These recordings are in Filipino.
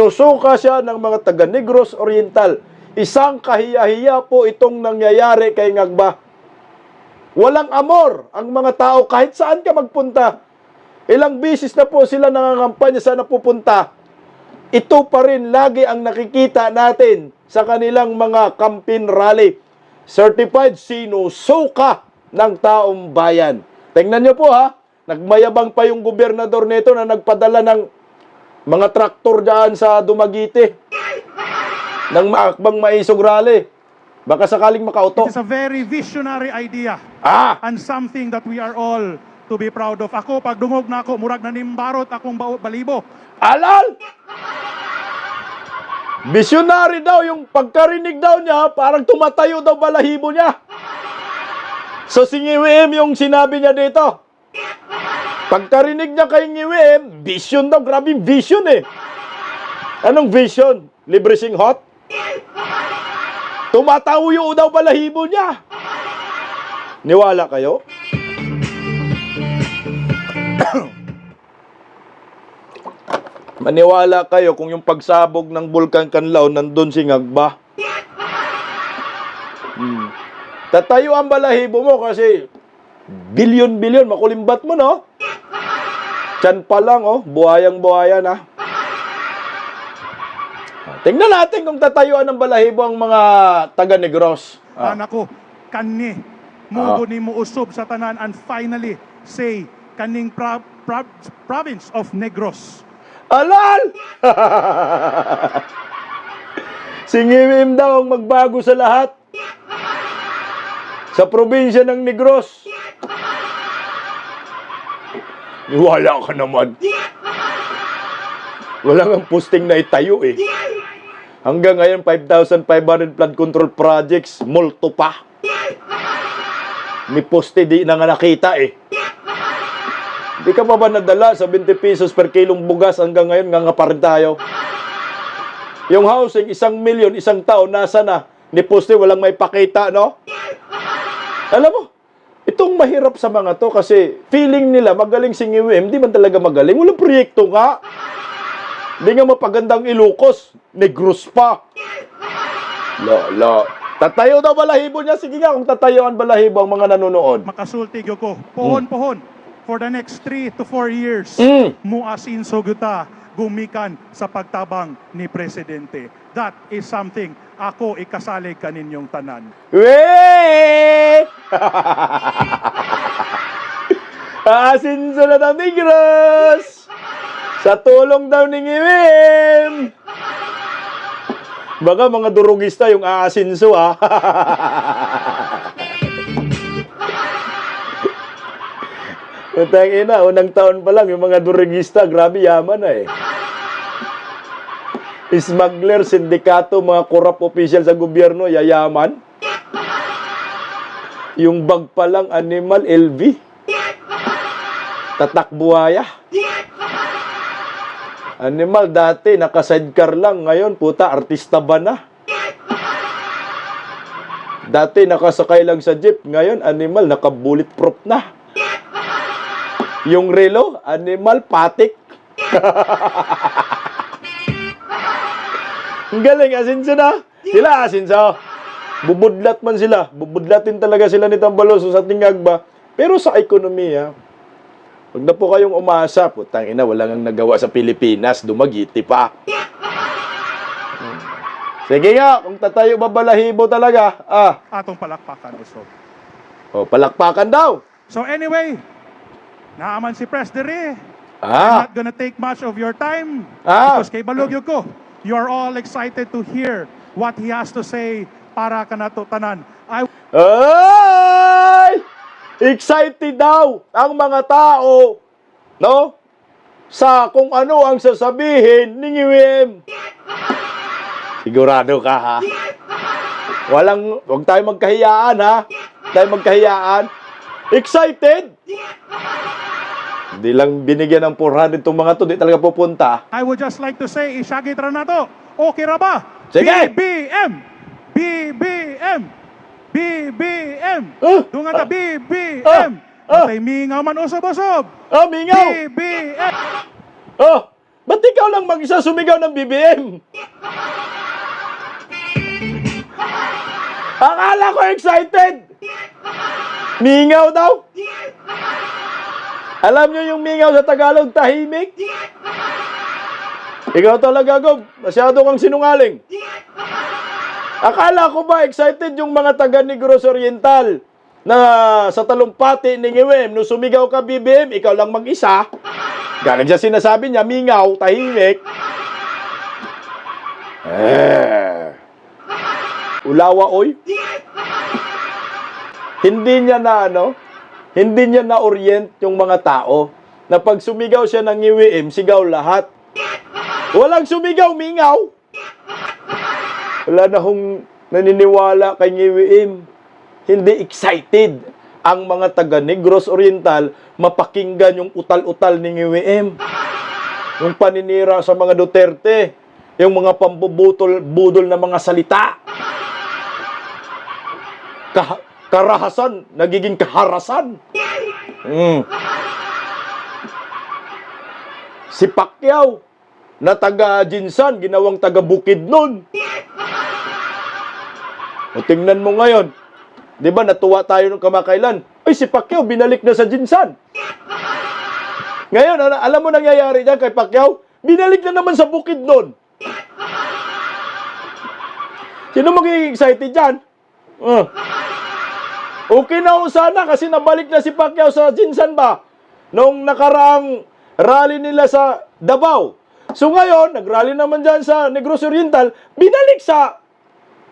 Sinusuka siya ng mga taga Negros Oriental. Isang kahiya-hiya po itong nangyayari kay Ngagba. Walang amor ang mga tao kahit saan ka magpunta. Ilang bisis na po sila nangangampanya saan na pupunta. Ito pa rin lagi ang nakikita natin sa kanilang mga campaign rally. Certified sinusuka ng taong bayan. Tingnan nyo po ha, nagmayabang pa yung gobernador nito na nagpadala ng mga traktor dyan sa Dumaguete ng maakbang maisog rally. Baka sakaling makauto. It's a very visionary idea Ah! and something that we are all to be proud of. Ako, pag dungog na ako, murag na nimbarot akong ba- balibo. Alal! Visionary daw, yung pagkarinig daw niya, parang tumatayo daw balahibo niya. So si Ngiwim yung sinabi niya dito. Pagkarinig niya kay Ngiwim, vision daw, grabe vision eh. Anong vision? Libre sing hot? Tumatayo daw balahibo niya. Niwala kayo? Maniwala kayo kung yung pagsabog ng Bulkan Kanlaw nandun si Ngagba. Hmm. Tatayo ang balahibo mo kasi bilyon-bilyon, makulimbat mo, no? Tiyan pa lang, oh. Buhayang-buhaya na. Tingnan natin kung tatayuan ng balahibo ang mga taga Negros. Ah. Anak ko, kani, mubo ni mo usob sa tanan and finally say, kaning pro- pro- province of Negros. Alal! Singimim daw ang magbago sa lahat. Sa probinsya ng Negros. Wala ka naman. Wala nga posting na itayo eh. Hanggang ngayon, 5,500 flood control projects, multo pa. May poste di na nga nakita eh. Di ka pa ba nadala sa 20 pesos per kilong bugas hanggang ngayon nga nga pa rin tayo? Yung housing, isang milyon, isang taon, nasa na? Ni poste, walang may pakita, no? Alam mo, itong mahirap sa mga to kasi feeling nila magaling si Ngiwim, di man talaga magaling. Walang proyekto nga. Di nga mapagandang ilukos. Negros pa. La, la. Tatayo daw balahibo niya. Sige nga, kung tatayoan balahibo ang mga nanonood. Makasulti ko, pohon-pohon, for the next 3 to 4 years, Mm. muasin soguta gumikan sa pagtabang ni Presidente. That is something ako ikasalig kaninyong tanan. Weh! Asinso na ng Negros! Sa tulong daw ni Ngiwim! Baka mga durugista yung aasinso ah. Utang ina, unang taon pa lang yung mga durugista, grabe yaman na eh. Smuggler, sindikato, mga corrupt official sa gobyerno, yayaman. Yung bag pa lang, animal, LV. Tatak buhaya. Animal, dati, naka-sidecar lang. Ngayon, puta, artista ba na? Dati, nakasakay lang sa jeep. Ngayon, animal, naka-bulletproof na. Yung relo, animal, patik. Ang galing, asinso na. Sila asinso. Bubudlat man sila. Bubudlatin talaga sila ni Tambaloso sa tingagba. Pero sa ekonomiya, huwag na po kayong umasa. Putang ina, wala nang nagawa sa Pilipinas. Dumagiti pa. Sige nga, kung tatayo ba balahibo talaga, ah, Atong palakpakan usog. oh, palakpakan daw. So anyway, naaman si Pres Dere. Ah, Not gonna take much of your time. Ah. Because kay Balugyo ko, you are all excited to hear what he has to say para kanato tanan. I Ay! Excited daw ang mga tao, no? Sa kung ano ang sasabihin ni Ngiwim. Sigurado ka, ha? Walang, huwag tayo magkahiyaan, ha? Huwag tayo magkahiyaan. Excited? Hindi lang binigyan ng 400 itong mga to, di talaga pupunta. I would just like to say, isyagit ra na to. Okay ra ba? Sige. BBM! BBM! BBM! Ah, Dunga ta, BBM! ah, ah. Matay mingaw man usob-usob! Oh, mingaw! BBM! Oh, Ba't ikaw lang mag-isa sumigaw ng BBM? Akala ko excited! Mingaw daw? Alam nyo yung mingaw sa Tagalog, tahimik? Ikaw talaga, Gob. Masyado kang sinungaling. Akala ko ba excited yung mga taga Negros Oriental na sa talumpati ni Ngiwem, nung sumigaw ka BBM, ikaw lang mag-isa. Galing siya sinasabi niya, mingaw, tahimik. Eh. Ulawa, oy. Hindi niya na ano, hindi niya na orient yung mga tao na pag sumigaw siya ng ngiwiim, sigaw lahat. Walang sumigaw, mingaw. Wala na hong naniniwala kay ngiwiim. Hindi excited ang mga taga Negros Oriental mapakinggan yung utal-utal ni ngiwiim. Yung paninira sa mga Duterte, yung mga pambubutol budol na mga salita. Ka- karahasan, nagiging kaharasan. Mm. Si Pacquiao, na taga Jinsan, ginawang taga Bukidnon. O tingnan mo ngayon, di ba natuwa tayo nung kamakailan? Ay, si Pacquiao, binalik na sa Jinsan. Ngayon, ano, alam mo nangyayari dyan kay Pacquiao? Binalik na naman sa Bukidnon. Sino magiging excited dyan? Uh. Okay na ho sana kasi nabalik na si Pacquiao sa Jinsan ba? Nung nakaraang rally nila sa Davao. So ngayon, nagrally naman dyan sa Negros Oriental, binalik sa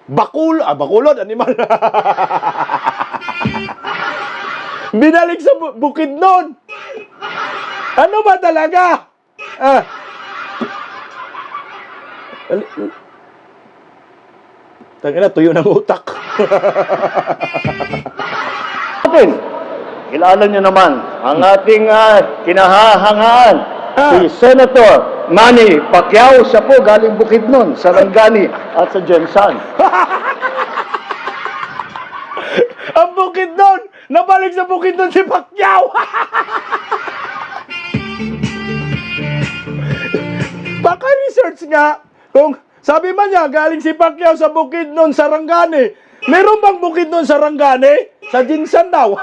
Bakul, ah, Bakulod, animal. binalik sa Bu- Bukidnon. Ano ba talaga? Ah. Tangina, tuyo ng utak. Natin. Kilala nyo naman ang ating ah, kinahahangaan, Ah. si Senator Manny Pacquiao. Siya po galing Bukidnon, Sarangani at sa Jensan. Ang bukid doon! Nabalik sa bukid doon si Pacquiao! Baka research nga kung sabi man niya galing si Pacquiao sa bukid noon sa Rangane. Meron bang bukid noon sa Rangane? Sa Jinsan daw.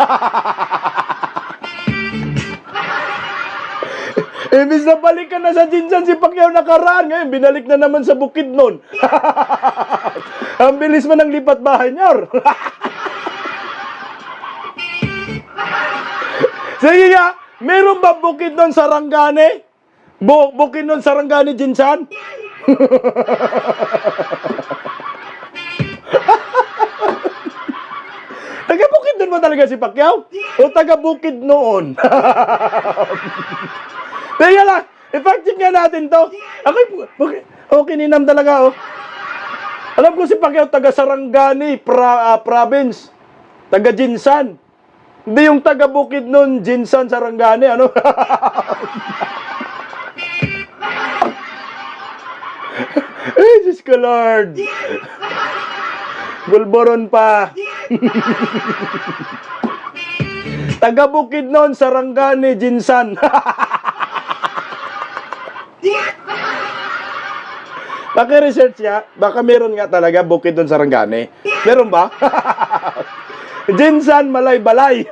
Ibig na balikan na sa Jinsan si Pacquiao nakaraan. Ngayon, binalik na naman sa bukid noon. Ang bilis man ng lipat bahay niya. Sige nga, meron ba bukid doon sa Rangane? Bu bukid doon sa Rangane, Jinsan? Doon ba talaga si Pacquiao? O taga bukid noon? Teka lang, i-fact-check nga natin to. Okay, bukid. Oh, kininam talaga, oh. Alam ko si Pacquiao, taga Sarangani, pra, ah, province. Taga Jinsan. Hindi yung taga Bukid nun, Jinsan, Sarangani, ano? Ay, Diyos ko, Lord. Bulboron pa. taga Bukid nun, Sarangani, Jinsan. Paki-research niya, baka meron nga talaga bukid doon sa Rangane. Meron ba? Jinsan Malay Balay.